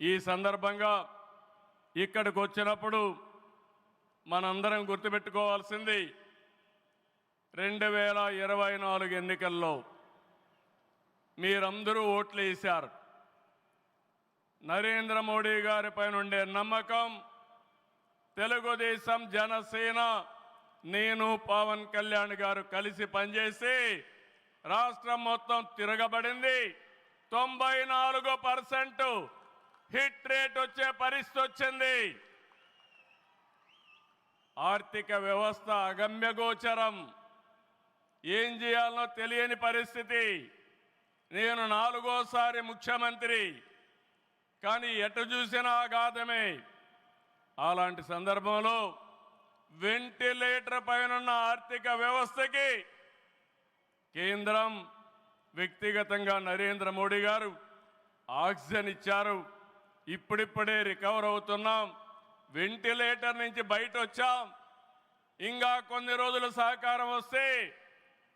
ఈ సందర్భంగా ఇక్కడికి వచ్చినప్పుడు మనందరం గుర్తుపెట్టుకోవాల్సింది రెండు వేల ఇరవై నాలుగు ఎన్నికల్లో మీరందరూ ఓట్లు వేశారు. నరేంద్ర మోడీ గారి పైన ఉండే నమ్మకం తెలుగుదేశం జనసేన నేను పవన్ కళ్యాణ్ గారు కలిసి పనిచేసి రాష్ట్రం మొత్తం తిరగబడింది. తొంభై నాలుగు పర్సెంటు హిట్ రేట్ వచ్చే పరిస్థితి వచ్చింది. ఆర్థిక వ్యవస్థ అగమ్యగోచరం ఏం చేయాలనో తెలియని పరిస్థితి. నేను నాలుగోసారి ముఖ్యమంత్రి. కానీ ఎటు చూసినా అగాధమే. అలాంటి సందర్భంలో వెంటిలేటర్ పైనున్న ఆర్థిక వ్యవస్థకి కేంద్రం వ్యక్తిగతంగా నరేంద్ర మోడీ గారు ఆక్సిజన్ ఇచ్చారు. ఇప్పుడిప్పుడే రికవర్ అవుతున్నాం. వెంటిలేటర్ నుంచి బయట వచ్చాం ఇంకా కొన్ని రోజులు సహకారం వస్తే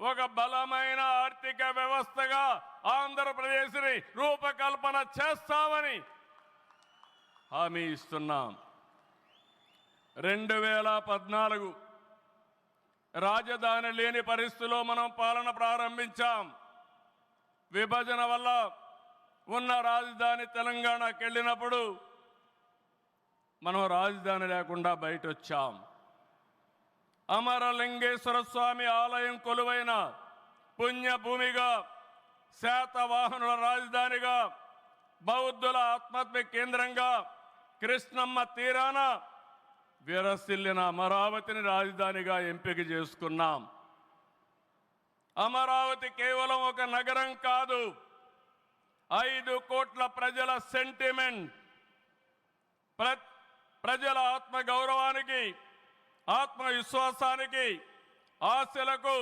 ఒక బలమైన ఆర్థిక వ్యవస్థగా ఆంధ్రప్రదేశ్ని రూపకల్పన చేస్తామని హామీ ఇస్తున్నాం. రెండు వేల పద్నాలుగు రాజధాని లేని పరిస్థితిలో మనం పాలన ప్రారంభించాం. విభజన వల్ల ఉన్న రాజధాని తెలంగాణకి వెళ్ళినప్పుడు మనం రాజధాని లేకుండా బయట వచ్చాం అమరలింగేశ్వర స్వామి ఆలయం కొలువైన పుణ్యభూమిగా శాతవాహనుల రాజధానిగా బౌద్ధుల ఆత్మహత్య కేంద్రంగా కృష్ణమ్మ తీరాన విరసిల్లిన అమరావతిని రాజధానిగా ఎంపిక చేసుకున్నాం. అమరావతి కేవలం ఒక నగరం కాదు ఐదు కోట్ల ప్రజల సెంటిమెంట్ ప్ర ప్రజల ఆత్మ గౌరవానికి ఆత్మవిశ్వాసానికి ఆశలకు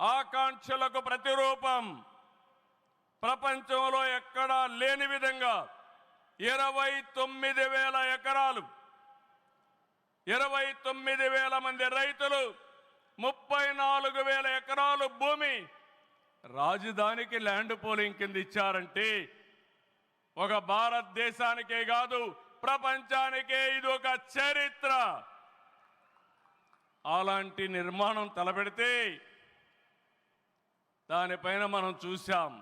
ఆకాంక్షలకు ప్రతిరూపం. ప్రపంచంలో ఎక్కడా లేని విధంగా ఇరవై తొమ్మిది వేల ఎకరాలు ఇరవై తొమ్మిది వేల మంది రైతులు ముప్పై నాలుగు వేల ఎకరాలు భూమి రాజధానికి ల్యాండ్ పోలింగ్ కింద ఇచ్చారంటే ఒక భారతదేశానికే కాదు ప్రపంచానికే ఇది ఒక చరిత్ర. అలాంటి నిర్మాణం తలపెడితే దానిపైన మనం చూశాం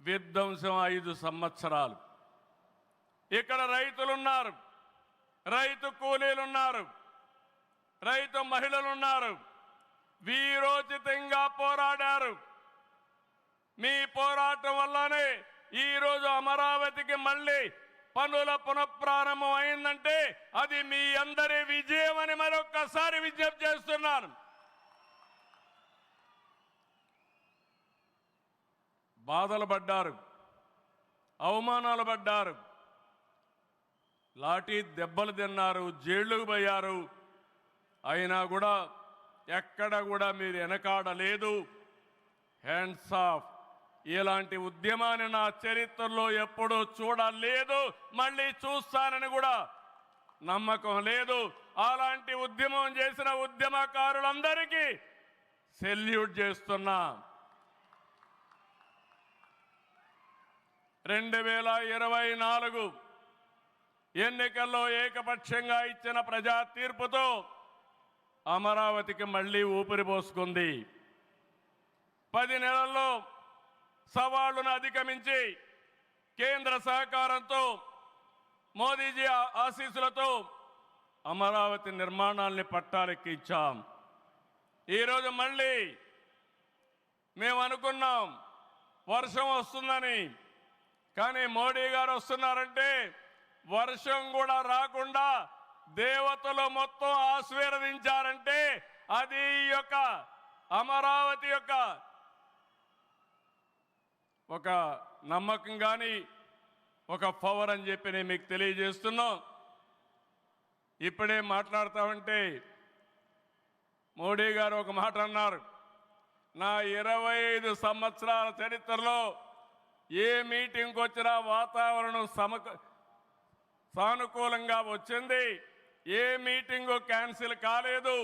విధ్వంసం ఐదు సంవత్సరాలు. ఇక్కడ రైతులున్నారు రైతు కూలీలున్నారు రైతు మహిళలున్నారు. వీరోచితంగా పోరాడారు. మీ పోరాటం వల్లనే ఈరోజు అమరావతికి మళ్ళీ పనుల పునఃప్రారంభం అయిందంటే అది మీ అందరి విజయం అని మరొక్కసారి విజ్ఞప్తి చేస్తున్నాను. బాధలు పడ్డారు. అవమానాలు పడ్డారు. లాఠీ దెబ్బలు తిన్నారు జైళ్ళకు పోయారు. అయినా కూడా ఎక్కడ కూడా మీరు వెనకాడలేదు. హ్యాండ్స్ ఆఫ్ ఇలాంటి ఉద్యమాన్ని నా చరిత్రలో ఎప్పుడూ చూడలేదు. మళ్ళీ చూస్తానని కూడా నమ్మకం లేదు. అలాంటి ఉద్యమం చేసిన ఉద్యమకారులందరికీ సెల్యూట్ చేస్తున్నా. రెండు వేల ఇరవై నాలుగు ఎన్నికల్లో ఏకపక్షంగా ఇచ్చిన ప్రజా తీర్పుతో అమరావతికి మళ్ళీ ఊపిరి పోసుకుంది. పది నెలల్లో సవాళ్ళను అధిగమించి కేంద్ర సహకారంతో మోదీజీ ఆశీస్సులతో అమరావతి నిర్మాణాల్ని పట్టాలెక్కించాం ఈరోజు మళ్ళీ మేము అనుకున్నాం వర్షం వస్తుందని. కానీ మోడీ గారు వస్తున్నారంటే వర్షం కూడా రాకుండా దేవతలు మొత్తం ఆశీర్వదించారంటే అది ఈ యొక్క అమరావతి యొక్క ఒక నమ్మకం కానీ ఒక పవర్ అని చెప్పి నేను మీకు తెలియజేస్తున్నాం. ఇప్పుడే మాట్లాడతామంటే మోడీ గారు ఒక మాట అన్నారు. నా ఇరవై ఐదు సంవత్సరాల చరిత్రలో ఏ మీటింగ్కి వచ్చినా వాతావరణం సమక సానుకూలంగా వచ్చింది. ఏ మీటింగు క్యాన్సిల్ కాలేదు.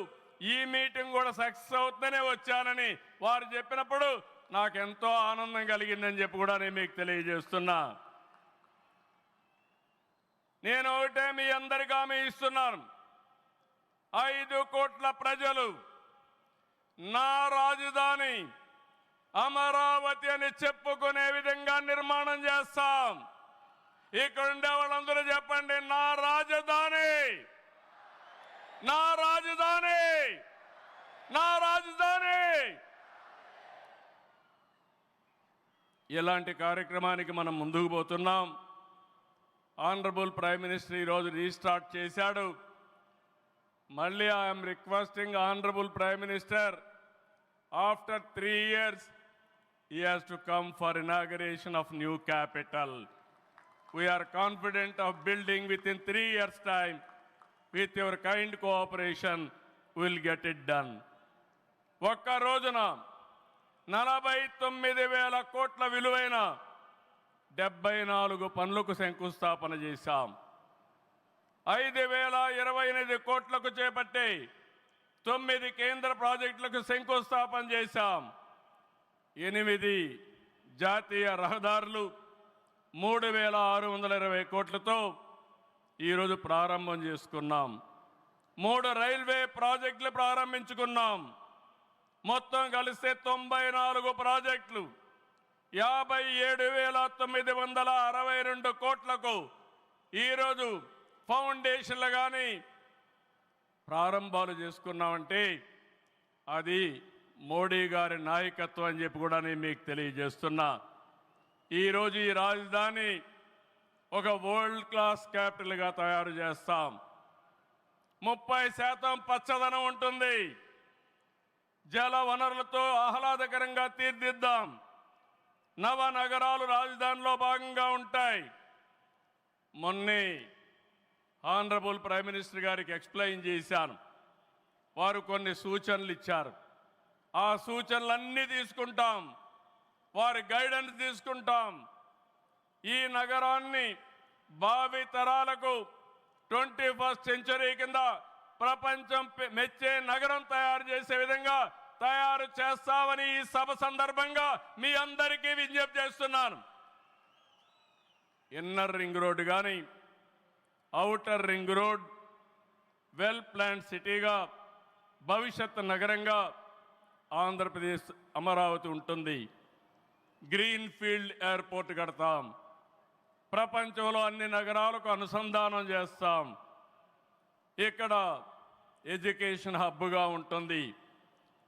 ఈ మీటింగ్ కూడా సక్సెస్ అవుతుందనే వచ్చానని వారు చెప్పినప్పుడు నాకు ఎంతో ఆనందం కలిగిందని చెప్పి కూడా నేను మీకు తెలియజేస్తున్నా. నేను ఒకటే మీ అందరికీ హామీ ఇస్తున్నాను. ఐదు కోట్ల ప్రజలు నా రాజధాని అమరావతి అని చెప్పుకునే విధంగా నిర్మాణం చేస్తాం. ఇక్కడ ఉండే వాళ్ళందరూ చెప్పండి నా రాజధాని నా రాజధాని నా రాజధాని ఇలాంటి కార్యక్రమానికి మనం ముందుకు పోతున్నాం ఆనరబుల్ ప్రైమ్ మినిస్టర్ ఈరోజు రీస్టార్ట్ చేశాడు మళ్ళీ I'm requesting honourable prime minister after three years he has to come for inauguration of new capital we're confident of building within three years time with your kind cooperation will get it done ఒక్క రోజున నలభై తొమ్మిది వేల కోట్ల విలువైన డెబ్బై నాలుగు పనులకు శంకుస్థాపన చేశాం. ఐదు వేల ఇరవై ఎనిమిది కోట్లకు చేపట్టి తొమ్మిది కేంద్ర ప్రాజెక్టులకు శంకుస్థాపన చేశాం. ఎనిమిది జాతీయ రహదారులు మూడు వేల ఆరు వందల ఇరవై కోట్లతో ఈరోజు ప్రారంభం చేసుకున్నాం. మూడు రైల్వే ప్రాజెక్టులు ప్రారంభించుకున్నాం. మొత్తం కలిస్తే తొంభై నాలుగు ప్రాజెక్టులు యాభై ఏడు వేల తొమ్మిది వందల అరవై రెండు కోట్లకు ఈరోజు ఫౌండేషన్లు కానీ ప్రారంభాలు చేసుకున్నామంటే అది మోడీ గారి నాయకత్వం అని చెప్పి కూడా నేను మీకు తెలియజేస్తున్నా. ఈరోజు ఈ రాజధాని ఒక వరల్డ్ క్లాస్ క్యాపిటల్గా తయారు చేస్తాం. ముప్పై శాతం పచ్చదనం ఉంటుంది. జల వనరులతో ఆహ్లాదకరంగా తీర్దిద్దాం. నవ నగరాలు రాజధానిలో భాగంగా ఉంటాయి. మొన్నే ఆనరబుల్ ప్రైమ్ మినిస్టర్ గారికి ఎక్స్ప్లెయిన్ చేశాను. వారు కొన్ని సూచనలు ఇచ్చారు. ఆ సూచనలన్నీ తీసుకుంటాం. వారి గైడెన్స్ తీసుకుంటాం. ఈ నగరాన్ని భావి తరాలకు ట్వంటీ ఫస్ట్ సెంచరీ కింద ప్రపంచం పె- మెచ్చే నగరం తయారు చేసే విధంగా తయారు చేస్తామని ఈ సభ సందర్భంగా మీ అందరికీ విజ్ఞప్తి చేస్తున్నాను. ఇన్నర్ రింగ్ రోడ్డు కానీ outer ring road well plan సిటీగా భవిష్యత్ నగరంగా ఆంధ్రప్రదేశ్ అమరావతి ఉంటుంది. గ్రీన్ ఫీల్డ్ ఎయిర్పోర్ట్ కడతాం. ప్రపంచంలో అన్ని నగరాలకు అనుసంధానం చేస్తాం. ఇక్కడ ఎడ్యుకేషన్ హబ్గా ఉంటుంది.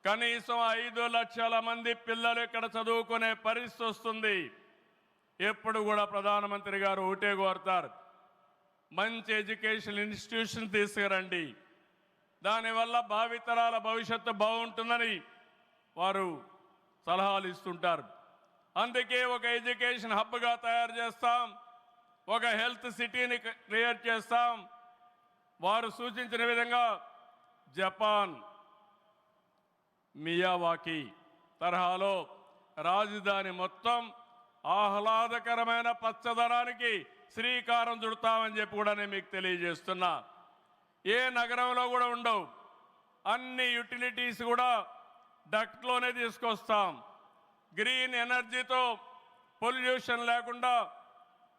కనీసం ఐదు లక్షల మంది పిల్లలు ఇక్కడ చదువుకునే పరిస్థితి వస్తుంది. ఎప్పుడు కూడా ప్రధానమంత్రి గారు ఒకటే కోరుతారు. మంచి ఎడ్యుకేషన్ ఇన్స్టిట్యూషన్ తీసుకురండి. దానివల్ల భావితరాల భవిష్యత్తు బాగుంటుందని వారు సలహాలు ఇస్తుంటారు. అందుకే ఒక ఎడ్యుకేషన్ హబ్గా తయారు చేస్తాం. ఒక హెల్త్ సిటీని క్రియేట్ చేస్తాం. వారు సూచించిన విధంగా జపాన్ మియావాకి తరహాలో రాజధాని మొత్తం ఆహ్లాదకరమైన పచ్చదనానికి శ్రీకారం చుడతామని చెప్పి కూడా నేను మీకు తెలియజేస్తున్నా. ఏ నగరంలో కూడా ఉండవు. అన్ని యుటిలిటీస్ కూడా డక్ట్లోనే తీసుకొస్తాం. గ్రీన్ ఎనర్జీతో పొల్యూషన్ లేకుండా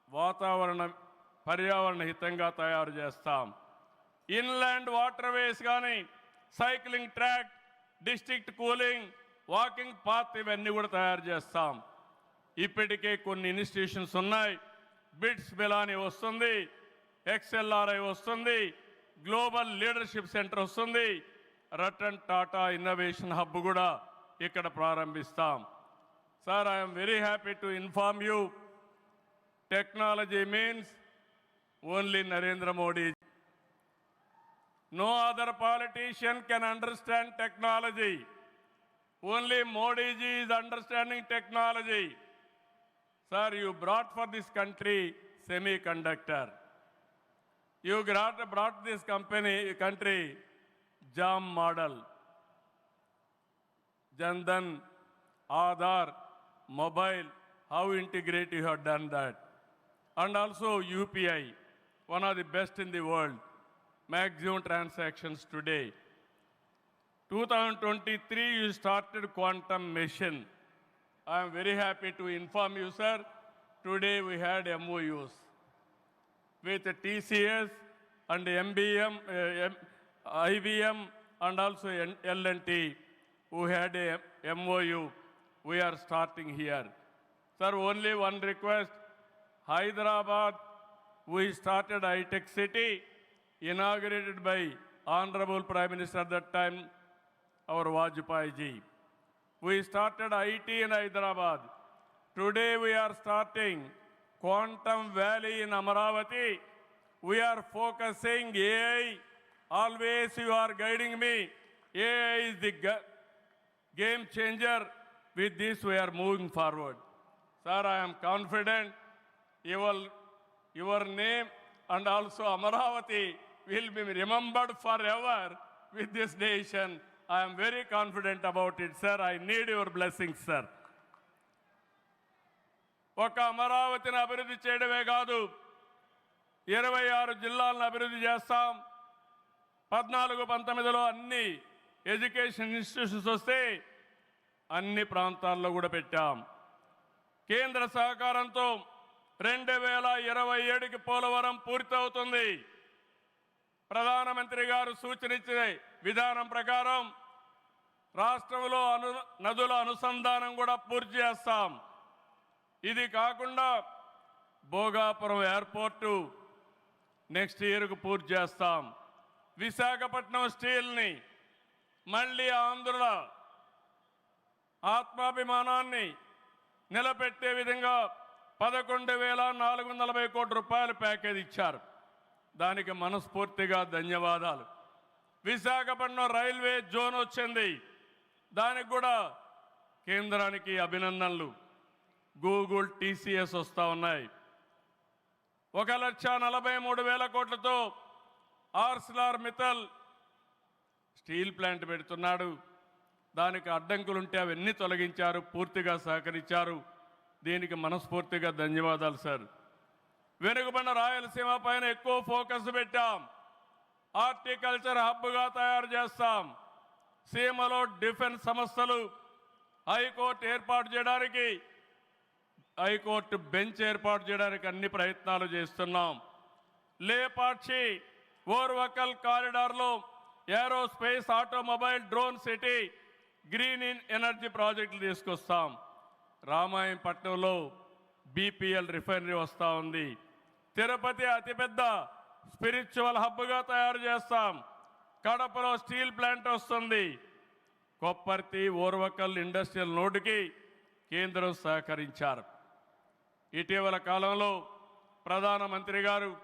వాతావరణం పర్యావరణ హితంగా తయారు చేస్తాం. ఇన్లాండ్ వాటర్ వేస్ కానీ cycling track district cooling walking path ఇవన్నీ కూడా తయారు చేస్తాం. ఇప్పటికే కొన్ని ఇన్స్టిట్యూషన్స్ ఉన్నాయి. బిట్స్ బిలాని వస్తుంది ఎక్స్ఎల్ఆర్ఐ వస్తుంది గ్లోబల్ లీడర్షిప్ సెంటర్ వస్తుంది రటన్ టాటా ఇన్నోవేషన్ హబ్ కూడా ఇక్కడ ప్రారంభిస్తాం. Sir I'm very happy to inform you. Technology means only Narendra Modi No other politician can understand technology. Only Modi is understanding technology. Sir, you brought for this country semiconductor. You brought, brought this company, country, JAM model. Jandan, Aadhaar, mobile, how integrate you have done that. And also UPI, one of the best in the world maximum transactions today. 2023, you started quantum mission. I am very happy to inform you, sir. Today we had MOUs with TCS and MBM, uh, IBM and also L&T who had a MOU. We are starting here. Sir, only one request. Hyderabad, we started high-tech city, inaugurated by Honorable Prime Minister at that time, our Vajpayee ji. We started IT in Hyderabad. Today we are starting Quantum Valley in Amaravati. We are focusing AI. Always you are guiding me. AI is the game changer. With this we are moving forward. Sir, I am confident your, your name and also Amaravati will be remembered forever with this nation. I am very confident about it, sir. I need your blessings, sir. ఒక అమరావతిని అభివృద్ధి చేయడమే కాదు ఇరవై ఆరు జిల్లాలను అభివృద్ధి చేస్తాం పద్నాలుగు పంతొమ్మిదిలో అన్ని ఎడ్యుకేషన్ ఇన్స్టిట్యూషన్స్ వస్తే అన్ని ప్రాంతాల్లో కూడా పెట్టాం కేంద్ర సహకారంతో రెండు వేల ఇరవై ఏడుకి పోలవరం పూర్తవుతుంది ప్రధానమంత్రి గారు సూచనిచ్చే విధానం ప్రకారం రాష్ట్రంలో అను నదుల అనుసంధానం కూడా పూర్తి చేస్తాం. ఇది కాకుండా భోగాపురం ఎయిర్పోర్టు నెక్స్ట్ ఇయర్కు పూర్తి చేస్తాం. విశాఖపట్నం స్టీల్ని మళ్ళీ ఆంధ్రుల ఆత్మాభిమానాన్ని నిలబెట్టే విధంగా పదకొండు వేల నాలుగు వందల కోట్ల రూపాయల ప్యాకేజ్ ఇచ్చారు. దానికి మనస్ఫూర్తిగా ధన్యవాదాలు. విశాఖపట్నం రైల్వే జోన్ వచ్చింది. దానికి కూడా కేంద్రానికి అభినందనలు. గూగుల్ టీసీఎస్ వస్తూ ఉన్నాయి. ఒక లక్ష నలభై మూడు వేల కోట్లతో ఆర్సిలార్ మితల్ స్టీల్ ప్లాంట్ పెడుతున్నాడు. దానికి అడ్డంకులుంటే అవన్నీ తొలగించారు పూర్తిగా సహకరించారు. దీనికి మనస్ఫూర్తిగా ధన్యవాదాలు సార్. వెనుకబడిన రాయలసీమ పైన ఎక్కువ ఫోకస్ పెట్టాం. హార్టికల్చర్ హబ్గా తయారు చేస్తాం. సీమలో డిఫెన్స్ సంస్థలు హైకోర్టు ఏర్పాటు చేయడానికి హైకోర్టు బెంచ్ ఏర్పాటు చేయడానికి అన్ని ప్రయత్నాలు చేస్తున్నాం. Lepakshi Orvakal కారిడార్లో aerospace automobile drone city green in energy ప్రాజెక్టులు తీసుకొస్తాం. రామాయంపట్నంలో బీపీఎల్ రిఫైనరీ వస్తూ ఉంది. తిరుపతి అతిపెద్ద స్పిరిచువల్ హబ్గా తయారు చేస్తాం. కడపలో స్టీల్ ప్లాంట్ వస్తుంది. కొప్పర్తి ఓర్వకల్ ఇండస్ట్రియల్ నోటుకి కేంద్రం సహకరించారు. ఇటీవల కాలంలో ప్రధానమంత్రి గారు